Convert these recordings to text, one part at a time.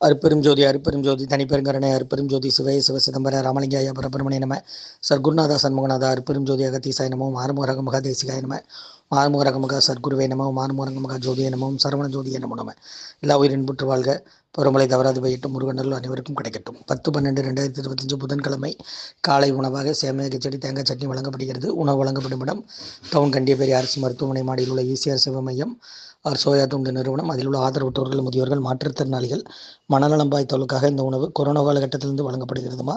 அருப்பெரும் ஜோதி அருப்பெரும் ஜோதி தனிப்பெருங்கரணை அருப்பெரும் ஜோதி சிவய சிவ சிதம்பர ராமலிங்காய பரபிரமணிய நம சர்க்குருநாதா சண்முகநாதா அருப்பெரும் ஜோதி அகத்தீசாய நமோ மாறுமுகரக மகா தேசிகாய நம மாறுமுகரக மகா சர்க்குருவே நமோ மாறுமுகரக மகா ஜோதிய நமோ சரவண ஜோதிய நமோ நம. எல்லா உயிரின் புற்று வாழ்க. பொறுமலை தவறாது பயிட்டும் முருகனர்கள் அனைவருக்கும் கிடைக்கட்டும். பத்து பன்னெண்டு ரெண்டாயிரத்தி இருபத்தஞ்சு புதன்கிழமை காலை உணவாக சேமியா கிச்சடி தேங்காய் சட்னி வழங்கப்படுகிறது. உணவு வழங்கப்படும் இடம் டவுன் கண்டியபேரி அரசு மருத்துவமனை மாடியில் உள்ள ஈசிஆர் சிவ மையம் ஆர் சோயா துண்டு நிறுவனம். அதில் உள்ள ஆதரவற்றோர்கள் முதியோர்கள் மாற்றுத்திறனாளிகள் மனநலம்பாய் தொழுக்காக இந்த உணவு கொரோனா காலகட்டத்திலிருந்து வழங்கப்படுகிறதுமா?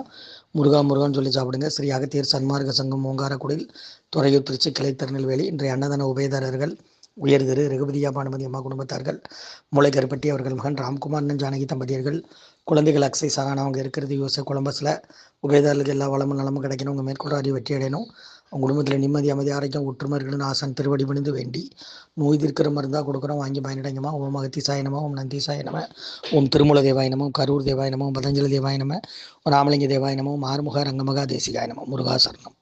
முருகா முருகன் சொல்லி சாப்பிடுங்க. ஸ்ரீ அகத்தியர் சன்மார்க்க சங்கம் ஓங்காரக்குடில் துறையூர் திருச்சி கிளை திருநெல்வேலி. இன்றைய அன்னதான உபயதாரர்கள் உயர் திரு ரகுபதியா பானுமதி அம்மா குடும்பத்தார்கள் முளைகருப்பட்டி அவர்கள் மகன் ராம்குமார் ஜானகி தம்பதியர்கள் குழந்தைகள் அக்ஸை சகானா அவங்க இருக்கிறது யூஎஸ்ஏ கொலம்பஸில். உபயதாரர்களுக்கு எல்லா வளமும் நலமும் கிடைக்கணும். உங்கள் மேற்கொள்ள அறிவு வெற்றி அடையணும். உங்கள் குடும்பத்தில் நிம்மதி அமைதி ஆரோக்கியம் ஒற்றுமை இருக்கணும்னு ஆசான் திருவடி பணிந்து வேண்டி நோய் தீர்க்கிற மருந்தாக கொடுக்குறோம். வாங்கி பயனடைங்கம்மா ஓம் அகத்தி சாயனமா ஓம் நந்தி சாயனம ஓம் திருமூல தேவாயனமோ கரூர் தேவாயனமும் பதஞ்சலி தேவாயனம ராமலிங்க தேவாயினமும் ஆறுமுக ரங்கமகா தேசிகாயனமும் முருகாசரணம்